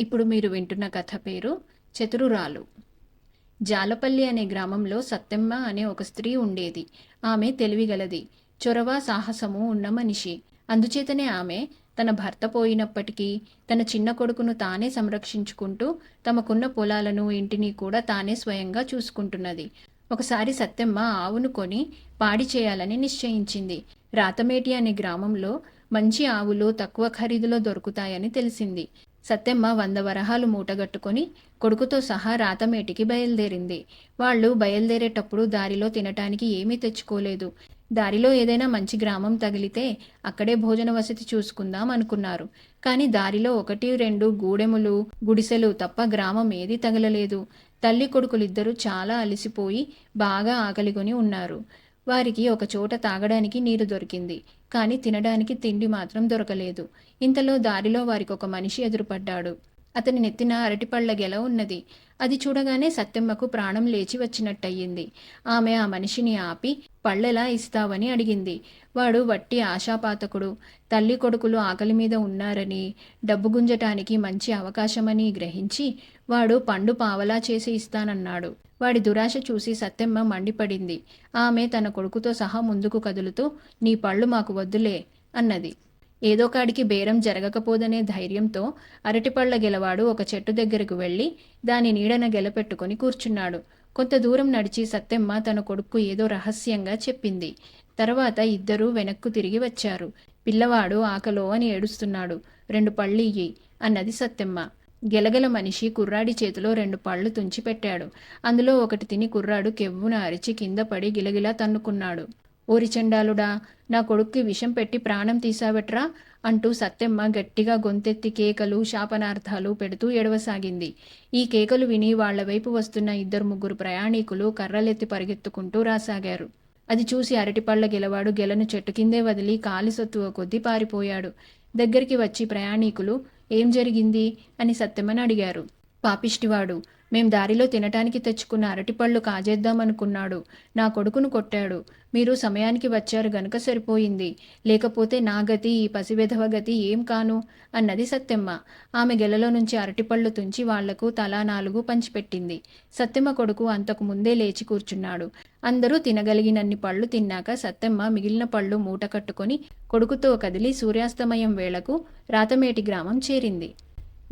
ఇప్పుడు మీరు వింటున్న కథ పేరు చతురురాలు. జాలపల్లి అనే గ్రామంలో సత్తెమ్మ అనే ఒక స్త్రీ ఉండేది. ఆమె తెలివిగలది. చొరవ సాహసము ఉన్న మనిషి. అందుచేతనే ఆమె తన భర్త పోయినప్పటికీ తన చిన్న కొడుకును తానే సంరక్షించుకుంటూ తమకున్న పొలాలను ఇంటిని కూడా తానే స్వయంగా చూసుకుంటున్నది. ఒకసారి సత్తెమ్మ ఆవును కొని పాడి చేయాలని నిశ్చయించింది. రాతమేటి అనే గ్రామంలో మంచి ఆవులు తక్కువ ఖరీదులో దొరుకుతాయని తెలిసింది. సత్తెమ్మ వంద వరహాలు మూటగట్టుకొని కొడుకుతో సహా రాతమేటికి బయలుదేరింది. వాళ్ళు బయలుదేరేటప్పుడు దారిలో తినటానికి ఏమీ తెచ్చుకోలేదు. దారిలో ఏదైనా మంచి గ్రామం తగిలితే అక్కడే భోజన వసతి చూసుకుందాం అనుకున్నారు. కానీ దారిలో ఒకటి రెండు గూడెములు గుడిసెలు తప్ప గ్రామం ఏదీ తగలలేదు. తల్లి కొడుకులిద్దరూ చాలా అలసిపోయి బాగా ఆకలిగొని ఉన్నారు. వారికి ఒక చోట తాగడానికి నీరు దొరికింది కానీ తినడానికి తిండి మాత్రం దొరకలేదు. ఇంతలో దారిలో వారికి ఒక మనిషి ఎదురుపడ్డాడు. అతని నెత్తిన అరటిపళ్ళ గెల ఉన్నది. అది చూడగానే సత్తెమ్మకు ప్రాణం లేచి వచ్చినట్టయింది. ఆమె ఆ మనిషిని ఆపి పళ్ళెలా ఇస్తావని అడిగింది. వాడు వట్టి ఆశాపాతకుడు. తల్లి కొడుకులు ఆకలి మీద ఉన్నారని డబ్బు గుంజటానికి మంచి అవకాశమని గ్రహించి వాడు పండు పావలా చేసి ఇస్తానన్నాడు. వాడి దురాశ చూసి సత్తెమ్మ మండిపడింది. ఆమె తన కొడుకుతో సహా ముందుకు కదులుతూ నీ పళ్ళు మాకు వద్దులే అన్నది. ఏదో కాడికి బేరం జరగకపోదనే ధైర్యంతో అరటిపళ్ళ గెలవాడు ఒక చెట్టు దగ్గరకు వెళ్ళి దాని నీడన గెలపెట్టుకొని కూర్చున్నాడు. కొంత దూరం నడిచి సత్తెమ్మ తన కొడుకు ఏదో రహస్యంగా చెప్పింది. తర్వాత ఇద్దరూ వెనక్కు తిరిగి వచ్చారు. పిల్లవాడు ఆకలో అని ఏడుస్తున్నాడు. రెండు పళ్ళు ఇయ్యి అన్నది సత్తెమ్మ. గెలగల మనిషి కుర్రాడి చేతిలో రెండు పళ్ళు తుంచిపెట్టాడు. అందులో ఒకటి తిని కుర్రాడు కెవ్వున అరిచి కింద పడి గిలగిలా తన్నుకున్నాడు. ఓరిచండాలుడా నా కొడుక్కి విషం పెట్టి ప్రాణం తీసావట్రా అంటూ సత్తెమ్మ గట్టిగా గొంతెత్తి కేకలు శాపనార్థాలు పెడుతూ ఎడవసాగింది ఈ కేకలు విని వాళ్ళ వైపు వస్తున్న ఇద్దరు ముగ్గురు ప్రయాణికులు కర్రలెత్తి పరిగెత్తుకుంటూ రాసాగారు. అది చూసి అరటిపళ్ళ గెలవాడు గెలను చెట్టు కిందే వదిలి కాలిసత్తువ కొద్దీ పారిపోయాడు. దగ్గరికి వచ్చి ప్రయాణికులు ఏం జరిగింది? అని సత్యమని అడిగారు. పాపిష్టివాడు మేం దారిలో తినటానికి తెచ్చుకున్న అరటిపళ్ళు కాజేద్దామనుకున్నాడు. నా కొడుకును కొట్టాడు. మీరు సమయానికి వచ్చారు గనుక సరిపోయింది. లేకపోతే నా గతి ఈ పసివెధవ గతి ఏం కాను? అన్నది సత్యమ్మ. ఆమె గెలలో నుంచి అరటిపళ్ళు తుంచి వాళ్ళకు తలా నాలుగు పంచిపెట్టింది. సత్యమ్మ కొడుకు అంతకు ముందే లేచి కూర్చున్నాడు. అందరూ తినగలిగినన్ని పళ్ళు తిన్నాక సత్తెమ్మ మిగిలిన పళ్ళు మూట కట్టుకొని కొడుకుతో కదిలి సూర్యాస్తమయం వేళకు రాతమేటి గ్రామం చేరింది.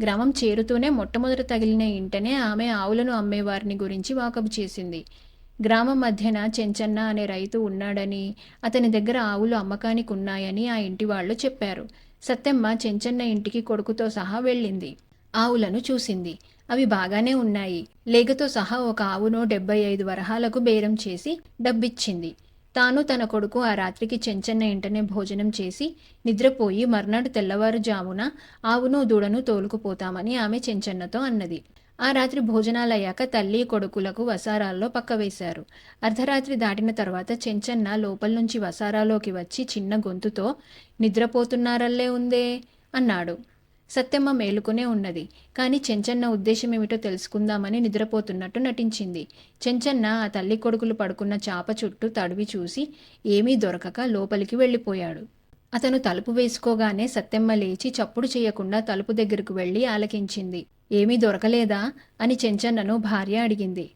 గ్రామం చేరుతూనే మొట్టమొదట తగిలిన ఇంటనే ఆమె ఆవులను అమ్మేవారిని గురించి వాకబు చేసింది. గ్రామం మధ్యన చెంచన్న అనే రైతు ఉన్నాడని అతని దగ్గర ఆవులు అమ్మకానికి ఉన్నాయని ఆ ఇంటి వాళ్ళు చెప్పారు. సత్తెమ్మ చెంచన్న ఇంటికి కొడుకుతో సహా వెళ్ళింది. ఆవులను చూసింది. అవి బాగానే ఉన్నాయి. లేగతో సహా ఒక ఆవును డెబ్బై ఐదు వరహాలకు బేరం చేసి డబ్బిచ్చింది. తాను తన కొడుకు ఆ రాత్రికి చెంచన్న ఇంటనే భోజనం చేసి నిద్రపోయి మర్నాడు తెల్లవారుజామున ఆవును దూడను తోలుకుపోతామని ఆమె చెంచన్నతో అన్నది. ఆ రాత్రి భోజనాలయ్యాక తల్లి కొడుకులకు వసారాల్లో పక్కవేశారు. అర్ధరాత్రి దాటిన తర్వాత చెంచన్న లోపల నుంచి వసారాలోకి వచ్చి చిన్న గొంతుతో నిద్రపోతున్నారల్లే ఉందే అన్నాడు. సత్యమ్మ మేలుకునే ఉన్నది. కానీ చెంచన్న ఉద్దేశం ఏమిటో తెలుసుకుందామని నిద్రపోతున్నట్టు నటించింది. చెంచన్న ఆ తల్లి కొడుకులు పడుకున్న చాప చుట్టూ తడివి చూసి ఏమీ దొరకక లోపలికి వెళ్ళిపోయాడు. అతను తలుపు వేసుకోగానే సత్యమ్మ లేచి చప్పుడు చేయకుండా తలుపు దగ్గరకు వెళ్ళి ఆలకించింది. ఏమీ దొరకలేదా? అని చెంచన్నను భార్య అడిగింది.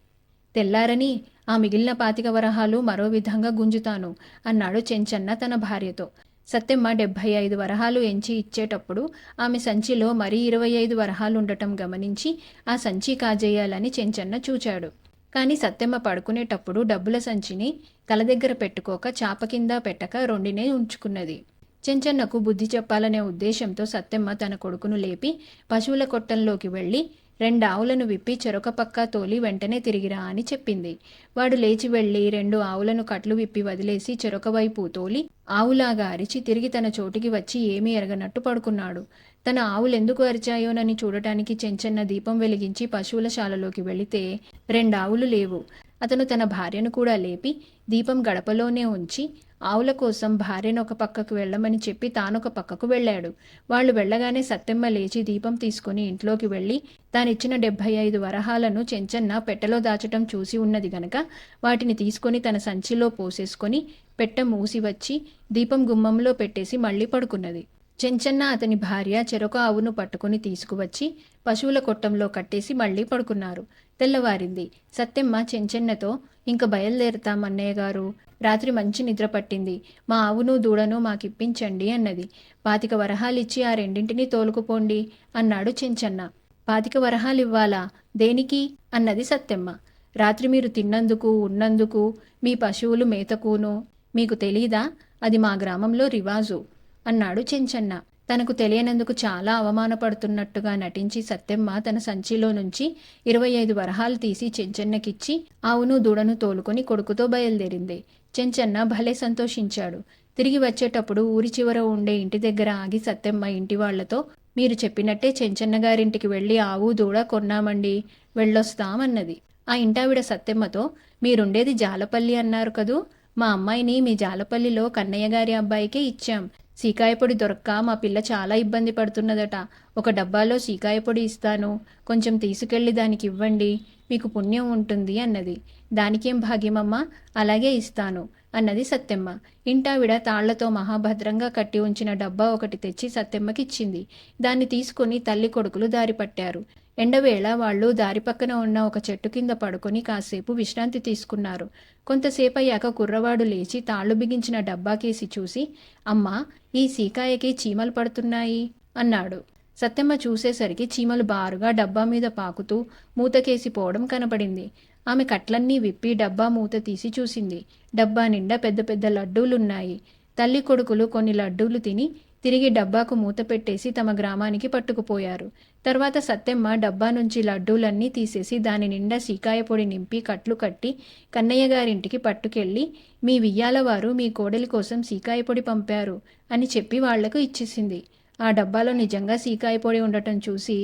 తెల్లారని ఆ మిగిలిన పాతిక వరహాలు మరో విధంగా గుంజుతాను అన్నాడు చెంచన్న తన భార్యతో. సత్తెమ్మ డెబ్భై ఐదు వరహాలు ఎంచి ఇచ్చేటప్పుడు ఆమె సంచిలో మరీ ఇరవై ఐదు వరహాలు ఉండటం గమనించి ఆ సంచి కాజేయాలని చెంచన్న చూచాడు. కానీ సత్తెమ్మ పడుకునేటప్పుడు డబ్బుల సంచిని తల దగ్గర పెట్టుకోక చాప కింద పెట్టక రెండినే ఉంచుకున్నది. చెంచన్నకు బుద్ధి చెప్పాలనే ఉద్దేశంతో సత్తెమ్మ తన కొడుకును లేపి పశువుల కొట్టంలోకి వెళ్ళి రెండు ఆవులను విప్పి చెరొక పక్క తోలి వెంటనే తిరిగిరా అని చెప్పింది. వాడు లేచి వెళ్ళి రెండు ఆవులను కట్లు విప్పి వదిలేసి చెరొక వైపు తోలి ఆవులాగా అరిచి తిరిగి తన చోటికి వచ్చి ఏమీ ఎరగనట్టు పడుకున్నాడు. తన ఆవులు ఎందుకు అరిచాయోనని చూడటానికి చెంచన్న దీపం వెలిగించి పశువుల శాలలోకి వెళితే రెండు ఆవులు లేవు. అతను తన భార్యను కూడా లేపి దీపం గడపలోనే ఉంచి ఆవుల కోసం భార్యను ఒక పక్కకు వెళ్ళమని చెప్పి తానొక పక్కకు వెళ్ళాడు. వాళ్ళు వెళ్ళగానే సత్తెమ్మ లేచి దీపం తీసుకుని ఇంట్లోకి వెళ్ళి తానిచ్చిన డెబ్భై ఐదు వరహాలను చెంచన్న పెట్టెలో దాచటం చూసి ఉన్నది గనక వాటిని తీసుకొని తన సంచిలో పోసేసుకొని పెట్ట మూసి వచ్చి దీపం గుమ్మంలో పెట్టేసి మళ్ళీ పడుకున్నది. చెంచన్న అతని భార్య చెరొక ఆవును పట్టుకుని తీసుకువచ్చి పశువుల కొట్టంలో కట్టేసి మళ్ళీ పడుకున్నారు. తెల్లవారింది. సత్యమ్మ చెంచెన్నతో ఇంక బయలుదేరుతాం అన్నయ్య గారు. రాత్రి మంచి నిద్ర పట్టింది. మా ఆవును దూడను మాకిప్పించండి అన్నది. పాతిక వరహాలిచ్చి ఆ రెండింటినీ తోలుకుపోండి అన్నాడు చెంచన్న. పాతిక వరహాలివ్వాలా? దేనికి అన్నది సత్యమ్మ. రాత్రి మీరు తిన్నందుకు ఉన్నందుకు మీ పశువులు మేతకును. మీకు తెలీదా? అది మా గ్రామంలో రివాజు. అన్నాడు చెంచన్న. తనకు తెలియనందుకు చాలా అవమానపడుతున్నట్టుగా నటించి సత్యమ్మ తన సంచిలో నుంచి ఇరవై ఐదు వరహాలు తీసి చెంచన్నకిచ్చి ఆవును దూడను తోలుకొని కొడుకుతో బయలుదేరింది. చెంచన్న భలే సంతోషించాడు. తిరిగి వచ్చేటప్పుడు ఊరి చివర ఉండే ఇంటి దగ్గర ఆగి సత్యమ్మ ఇంటి వాళ్ళతో మీరు చెప్పినట్టే చెంచన్న గారింటికి వెళ్ళి ఆవు దూడ కొన్నామండి వెళ్ళొస్తామన్నది. ఆ ఇంటావిడ సత్యమ్మతో మీరుండేది జాలపల్లి అన్నారు కదూ. మా అమ్మాయిని మీ జాలపల్లిలో కన్నయ్య గారి అబ్బాయికే ఇచ్చాం. సీకాయపొడి దొరక్క మా పిల్ల చాలా ఇబ్బంది పడుతున్నదట. ఒక డబ్బాలో సీకాయపొడి ఇస్తాను. కొంచెం తీసుకెళ్ళి దానికి ఇవ్వండి. మీకు పుణ్యం ఉంటుంది అన్నది. దానికేం భాగ్యమమ్మా? అలాగే ఇస్తాను అన్నది సత్యమ్మ. ఇంటావిడ తాళ్ళతో మహాభద్రంగా కట్టి ఉంచిన డబ్బా ఒకటి తెచ్చి సత్యమ్మకిచ్చింది. దాన్ని తీసుకుని తల్లి కొడుకులు దారి పట్టారు. ఎండవేళ వాళ్ళు దారి పక్కన ఉన్న ఒక చెట్టు కింద పడుకొని కాసేపు విశ్రాంతి తీసుకున్నారు. కొంతసేపు అయ్యాక కుర్రవాడు లేచి తాళ్ళు బిగించిన డబ్బాకేసి చూసి అమ్మా ఈ సీకాయకి చీమలు పడుతున్నాయి అన్నాడు. సత్యమ్మ చూసేసరికి చీమలు బారుగా డబ్బా మీద పాకుతూ మూతకేసి పోవడం కనపడింది. ఆమె కట్లన్నీ విప్పి డబ్బా మూత తీసి చూసింది. డబ్బా నిండా పెద్ద పెద్ద లడ్డూలున్నాయి. తల్లి కొడుకులు కొన్ని లడ్డూలు తిని తిరిగి డబ్బాకు మూత పెట్టేసి తమ గ్రామానికి పట్టుకుపోయారు. తర్వాత సత్తెమ్మ డబ్బా నుంచి లడ్డూలన్నీ తీసేసి దాని నిండా సీకాయ పొడి నింపి కట్లు కట్టి కన్నయ్య గారింటికి పట్టుకెళ్ళి మీ వియ్యాల వారు మీ కోడలి కోసం సీకాయ పొడి పంపారు అని చెప్పి వాళ్ళకు ఇచ్చేసింది. ఆ డబ్బాలో నిజంగా సీకాయ పొడి ఉండటం చూసి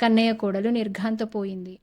కన్నయ్య కోడలు నిర్ఘాంతపోయింది.